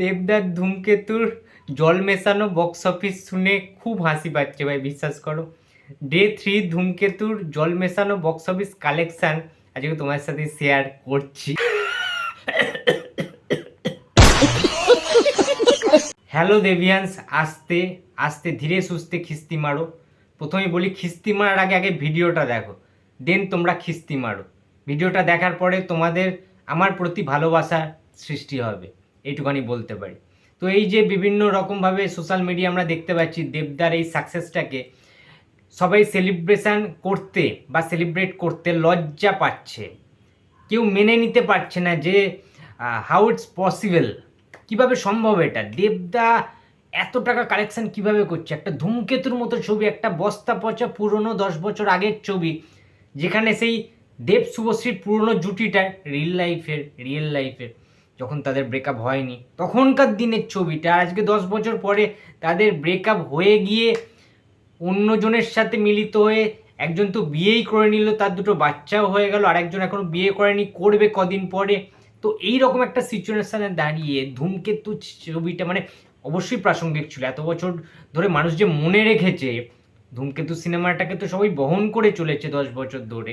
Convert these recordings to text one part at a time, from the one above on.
দেবদার ধূমকেতুর জল মেশানো বক্স অফিস শুনে খুব হাসি পাচ্ছে ভাই, বিশ্বাস করো। ডে থ্রি ধূমকেতুর জল মেশানো বক্স অফিস কালেকশান আজকে তোমার সাথে শেয়ার করছি। হ্যালো দেবিয়ান্স আস্তে আস্তে ধীরে সুস্থে খিস্তি মারো। প্রথমে বলি, খিস্তি মারার আগে আগে ভিডিওটা দেখো। দেন তোমরা খিস্তি মারো। ভিডিওটা দেখার পরে তোমাদের আমার প্রতি ভালোবাসা সৃষ্টি হবে। এইটুখানি বলতে পারি। তো এই যে বিভিন্ন রকমভাবে সোশ্যাল মিডিয়া আমরা দেখতে পাচ্ছি, দেবদার এই সাকসেসটাকে সবাই সেলিব্রেশন করতে বা সেলিব্রেট করতে লজ্জা পাচ্ছে। কেউ মেনে নিতে পারছে না যে হাউ ইটস পসিবল কীভাবে সম্ভব এটা? দেবদা এত টাকা কালেকশন কীভাবে করছে? একটা ধূমকেতুর মতো ছবি, একটা বস্তা পচা পুরনো দশ বছর আগের ছবি, যেখানে সেই দেব শুভশ্রীর পুরনো জুটিটা রিয়েল লাইফের রিয়েল লাইফের যখন তাদের ব্রেকআপ হয়নি। তখনকার দিনের ছবিটা, আজকে দশ বছর পরে তাদের ব্রেকআপ হয়ে গিয়ে অন্যজনের সাথে মিলিত হয়ে একজন তো বিয়েই করে নিল, তার দুটো বাচ্চাও হয়ে গেল আর একজন এখনও বিয়ে করেনি, করবে কদিন পরে। তো এই রকম একটা সিচুয়েশনে দাঁড়িয়ে ধূমকেতু ছবিটা মানে অবশ্যই প্রাসঙ্গিক ছিল। এত বছর ধরে মানুষ যে মনে রেখেছে, ধূমকেতু সিনেমাটাকে তো সবাই বহন করে চলেছে দশ বছর ধরে।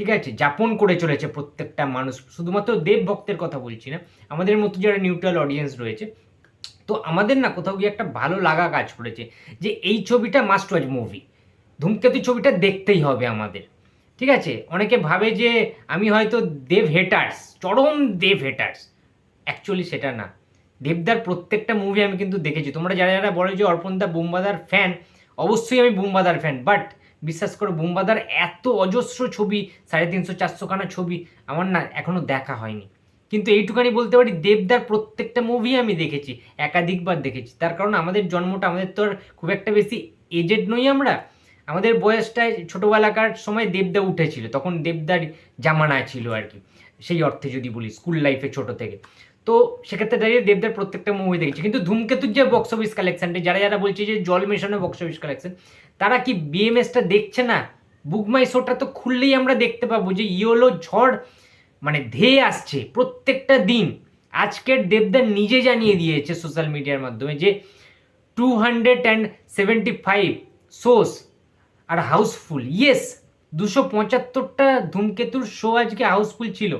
ঠিক আছে? যাপন করে চলেছে প্রত্যেকটা মানুষ। শুধুমাত্র দেব ভক্তের কথা বলছি না, আমাদের মতো যারা নিউট্রাল অডিয়েন্স রয়েছে, তো আমাদের না কোথাও গিয়ে একটা ভালো লাগা কাজ করেছে যে এই ছবিটা মাস্ট ওয়াচ মুভি ধূমকেতু ছবিটা দেখতেই হবে আমাদের। ঠিক আছে? অনেকে ভাবে যে আমি হয়তো দেব হেটার্স চরম দেব হেটার্স অ্যাকচুয়ালি সেটা না। দেবদার প্রত্যেকটা মুভি আমি কিন্তু দেখেছি। তোমরা যারা যারা বলো যে অর্পণদা বুম্বাদার ফ্যান অবশ্যই আমি বুম্বাদার ফ্যান বাট বিশ্বাস করো, বুম্বাদার এত অজস্র ছবি, সাড়ে তিনশো চারশোখানা ছবি আমার না এখনও দেখা হয়নি। কিন্তু এইটুখানি বলতে পারি, দেবদার প্রত্যেকটা মুভি আমি দেখেছি, একাধিকবার দেখেছি। তার কারণ আমাদের জন্মটা, আমাদের তো আর খুব একটা বেশি এজেড নই আমরা। আমাদের বয়সটায় ছোটোবেলাকার সময় দেবদা উঠেছিল, তখন দেবদার জামানায় ছিল আর কি। সেই অর্থে যদি বলি স্কুল লাইফে ছোট থেকে। তো সেক্ষেত্রে দাঁড়িয়ে দেবদের প্রত্যেকটা মুভি দেখেছি। কিন্তু ধূমকেতুর যে বক্স অফিস কালেকশনটা যারা যারা বলছে যে জল মেশানো বক্স অফিস কালেকশন তারা কি বিএমএসটা দেখছে না? বুক মাই শোটা তো খুললেই আমরা দেখতে পাবো যে ইয়োলো ঝড় মানে ধেয়ে আসছে প্রত্যেকটা দিন। আজকের দেবদার নিজে জানিয়ে দিয়েছে সোশ্যাল মিডিয়ার মাধ্যমে যে two hundred and seventy five shows R housefull yes দুশো পঁচাত্তরটা ধূমকেতুর শো আজকে হাউসফুল ছিল।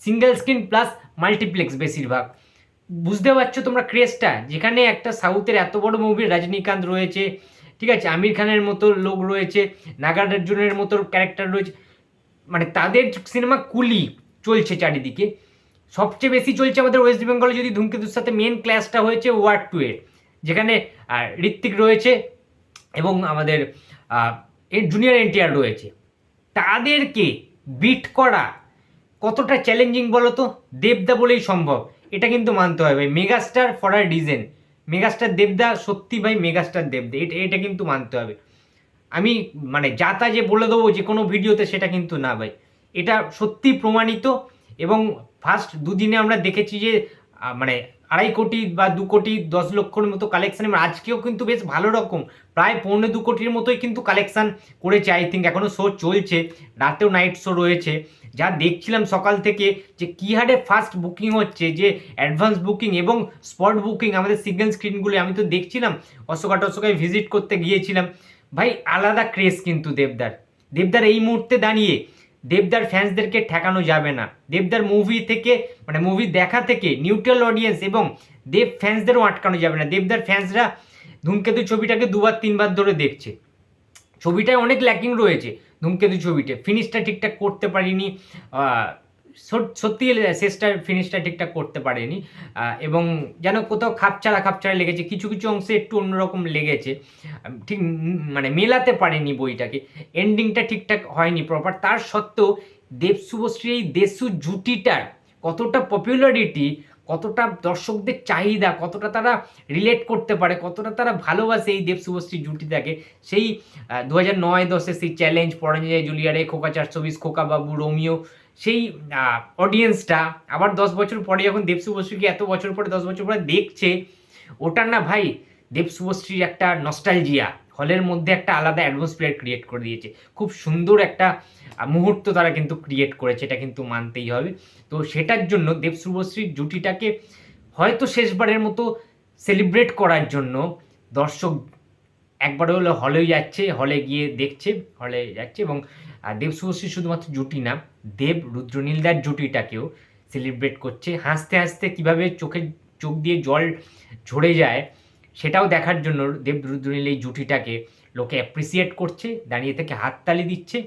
সিঙ্গেল স্ক্রিন প্লাস মাল্টিপ্লেক্স বেশিরভাগ। বুঝতে পারছ তোমরা ক্রেজটা যেখানে একটা সাউথের এত বড় মুভি রজনীকান্ত রয়েছে, ঠিক আছে? আমির খানের মতো লোক রয়েছে নাগার্জুনের মতো ক্যারেক্টার রয়েছে। মানে তাদের সিনেমা কুলি চলছে চারিদিকে। সবচেয়ে বেশি চলছে আমাদের ওয়েস্ট বেঙ্গলে যদি ধূমকেতুর সাথে মেন ক্লাসটা হয়েছে ওয়ার্ড টু এর। যেখানে ঋত্বিক রয়েছে এবং আমাদের জুনিয়র এনটিআর রয়েছে। তাদেরকে বিট করা কতটা চ্যালেঞ্জিং বলো তো দেবদা বলেই সম্ভব। এটা কিন্তু মানতে হবে ভাই। Megastar for R Dijen megastar দেবদা সত্যি ভাই, মেগাস্টার দেবদা। এটা এটা কিন্তু মানতে হবে। আমি মানে যাতা যে বলে দেবো যে কোনো ভিডিওতে সেটা কিন্তু না ভাই। এটা সত্যি প্রমাণিত এবং ফার্স্ট দুদিনে আমরা দেখেছি যে মানে আড়াই কোটি বা দু কোটি দশ লক্ষর মতো কালেকশান এবং আজকেও কিন্তু বেশ ভালো রকম। প্রায় পৌনে দু কোটির মতোই কিন্তু কালেকশান করেছে আই থিঙ্ক এখনও শো চলছে। রাতেও নাইট শো রয়েছে। যা দেখছিলাম সকাল থেকে যে কী হারে ফার্স্ট বুকিং হচ্ছে, যে অ্যাডভান্স বুকিং এবং স্পট বুকিং আমাদের সিঙ্গেল স্ক্রিনগুলো আমি তো দেখছিলাম, অশোকা টশোকায় ভিজিট করতে গিয়েছিলাম। ভাই, আলাদা ক্রেজ কিন্তু দেবদার। দেবদার এই মুহূর্তে দাঁড়িয়ে, দেবদার ফ্যান্সদেরকে ঠেকানো যাবে না। দেবদার মুভি থেকে মানে মুভি দেখা থেকে নিউট্রাল অডিয়েন্স এবং দেব ফ্যান্সদেরও আটকানো যাবে না। দেবদার ফ্যান্সরা ধূমকেতু ছবিটাকে দুবার, তিনবার ধরে দেখছে। ছবিটায় অনেক ল্যাকিং রয়েছে। ধূমকেতু ছবিটা ফিনিশটা ঠিকঠাক করতে পারিনি। সত্যি শেষটার ফিনিশটা ঠিকঠাক করতে পারেনি। এবং যেন কোথাও খাপছাড়া খাপছাড়া লেগেছে, কিছু কিছু অংশে একটু অন্যরকম লেগেছে। ঠিক মানে মেলাতে পারেনি বইটাকে। এন্ডিংটা ঠিকঠাক হয়নি প্রপার তার সত্ত্বেও দেব শুভশ্রী এই দেশু জুটিটার কতটা পপুলারিটি কতটা দর্শকদের চাহিদা, কতটা তারা রিলেট করতে পারে, কতটা তারা ভালোবাসে এই দেব শুভশ্রী জুটিটাকে? সেই দু হাজার নয় দশে সেই চ্যালেঞ্জ পরাঞ্জয় জুলিয়ারে, খোকা চারশো বিশ খোকা বাবু, রোমিও, সেই অডিয়েন্সটা আবার দশ বছর পরে যখন দেব শুভশ্রীকে এত বছর পরে, দশ বছর পরে দেখছে, ওটা না ভাই, দেব শুভশ্রীর একটা নস্টালজিয়া হলের মধ্যে একটা আলাদা অ্যাটমসফিয়ার ক্রিয়েট করে দিয়েছে। খুব সুন্দর একটা মুহূর্ত তারা কিন্তু ক্রিয়েট করেছে, এটা কিন্তু মানতেই হবে। তো সেটার জন্য দেব শুভশ্রীর জুটিটাকে হয়তো শেষবারের মতো সেলিব্রেট করার জন্য দর্শক একবার হলো হলে যাচ্ছে হলে গিয়ে দেখছে হলে যাচ্ছে এবং দেব শুভশ্রী শুধুমাত্র জুটি না, দেব রুদ্রনীলদার জুটিটাকেও সেলিব্রেট করছে। হাসতে হাসতে কীভাবে চোখে চোখ দিয়ে জল ঝরে যায় সেটাও দেখার জন্য দেব রুদ্রনীল এই জুটিটাকে লোকে অ্যাপ্রিসিয়েট করছে, দাঁড়িয়ে থেকে হাততালি দিচ্ছে।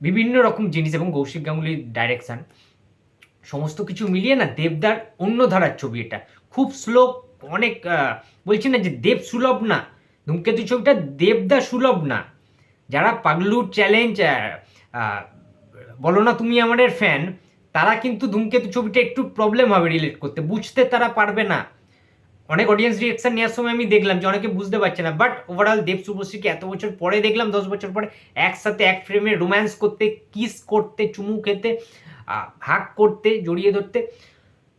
বিভিন্ন রকম জিনিস এবং কৌশিক গাঙ্গুলির ডাইরেকশান সমস্ত কিছু মিলিয়ে না দেবদার অন্য ধারার ছবি এটা। খুব স্লো অনেক বলছি না যে দেব সুলভ না, ধূমকেতু ছবিটা দেবদা সুলভ না। যারা পাগলু চ্যালেঞ্জ বলো না তুমি আমাদের ফ্যান তারা কিন্তু ধূমকেতু ছবিটা একটু প্রবলেম হবে রিলেট করতে, বুঝতে তারা পারবে না। অনেক অডিয়েন্স রিয়েকশন নেওয়ার সময় আমি দেখলাম যে অনেকে বুঝতে পারছে না বাট ওভারঅল দেব শুভশ্রীকে এত বছর পরে দেখলাম, দশ বছর পরে একসাথে এক ফ্রেমে রোম্যান্স করতে কিস করতে, চুমু খেতে হাক করতে, জড়িয়ে ধরতে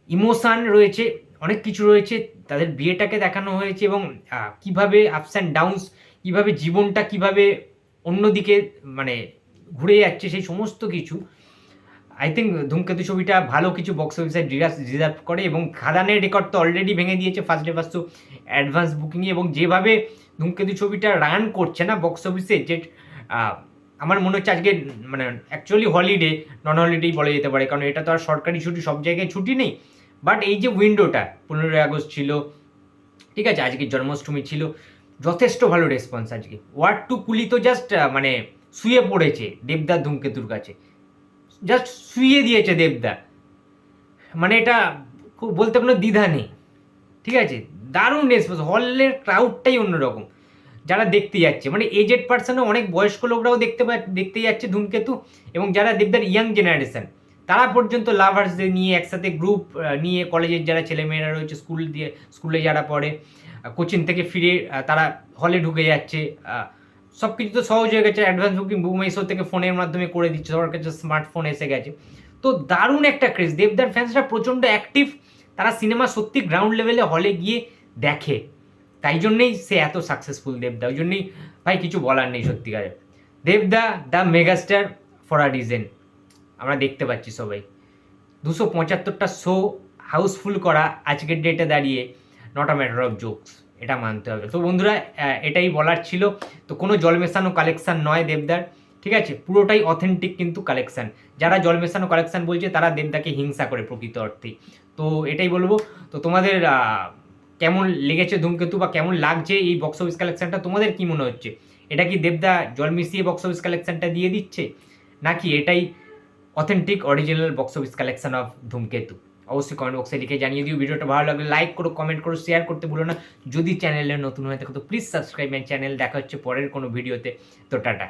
ইমোশান রয়েছে, অনেক কিছু রয়েছে, তাদের বিয়েটাকে দেখানো হয়েছে এবং কীভাবে আপস অ্যান্ড ডাউনস কীভাবে জীবনটা কীভাবে অন্যদিকে মানে ঘুরে যাচ্ছে সেই সমস্ত কিছু আই থিঙ্ক ধূমকেতু ছবিটা ভালো কিছু বক্স অফিসে রিজার্ভ করে এবং খাদানের রেকর্ড তো অলরেডি ভেঙে দিয়েছে ফার্স্ট ডে ফার্স্ট অ্যাডভান্স বুকিংয়ে এবং যেভাবে ধূমকেতু ছবিটা রান করছে না বক্স অফিসে যে আমার মনে হচ্ছে আজকে মানে অ্যাকচুয়ালি হলিডে নন হলিডেই বলা যেতে পারে। কারণ এটা তো আর সরকারি ছুটি, সব জায়গায় ছুটি নেই। বাট এই যে উইন্ডোটা পনেরোই আগস্ট ছিল, ঠিক আছে, আজকে জন্মাষ্টমী ছিল, যথেষ্ট ভালো রেসপন্স আজকে। ওয়ার্ড টু কুলি তো জাস্ট মানে শুয়ে পড়েছে দেবদার ধূমকেতুর কাছে। জাস্ট শুয়ে দিয়েছে দেবদা। মানে এটা বলতে কোনো দ্বিধা নেই। ঠিক আছে? দারুণ রেসপন্স হলের ক্রাউডটাই অন্যরকম। যারা দেখতে যাচ্ছে। মানে এজেড পার্সনে অনেক বয়স্ক লোকরাও দেখতে দেখতে যাচ্ছে ধূমকেতু এবং যারা দেবদার ইয়াং জেনারেশন তারা পর্যন্ত লাভার্সদের নিয়ে একসাথে গ্রুপ নিয়ে কলেজের যারা ছেলেমেয়েরা রয়েছে স্কুল দিয়ে স্কুলে যারা পড়ে কোচিং থেকে ফিরে তারা হলে ঢুকে যাচ্ছে সব কিছু তো সহজ হয়ে গেছে advance booking BookMyShow থেকে ফোনের মাধ্যমে করে দিচ্ছে, সবার কাছে স্মার্টফোন এসে গেছে। তো দারুণ একটা ক্রেজ দেবদার ফ্যান্সরা প্রচণ্ড অ্যাক্টিভ তারা সিনেমা সত্যি গ্রাউন্ড লেভেলে হলে গিয়ে দেখে। তাই জন্যেই সে এত সাকসেসফুল দেবদা। ওই জন্যই ভাই, কিছু বলার নেই সত্যিকারে। দেবদা the megastar for a reason আমরা দেখতে পাচ্ছি সবাই। দুশো পঁচাত্তরটা শো হাউসফুল করা আজকের ডেটে দাঁড়িয়ে। Not a matter of jokes এটা মানতে হবে। তো বন্ধুরা এটাই বলার ছিল। তো কোনো জল মেশানো কালেকশান নয় দেবদার, ঠিক আছে? পুরোটাই অথেন্টিক কিন্তু কালেকশন যারা জল মেশানো কালেকশন বলছে, তারা দেবদাকে হিংসা করে প্রকৃত অর্থেই। তো এটাই বলব। তো তোমাদের কেমন লেগেছে ধূমকেতু বা কেমন লাগছে এই বক্স অফিস কালেকশনটা তোমাদের কী মনে হচ্ছে? এটা কি দেবদা জল মিশিয়ে বক্স অফিস কালেকশানটা দিয়ে দিচ্ছে? নাকি এটাই authentic original box office collection of Dhumketu? অবশ্যই কমেন্ট বক্সে লিখে জানিয়ে দিও। ভিডিওটা ভালো লাগলে লাইক করো কমেন্ট করো শেয়ার করতে ভুলো না। যদি চ্যানেলে নতুন হয়ে থাকো, তো প্লিজ সাবস্ক্রাইব চ্যানেল দেখা হচ্ছে পরের কোনো ভিডিওতে তো টাটা।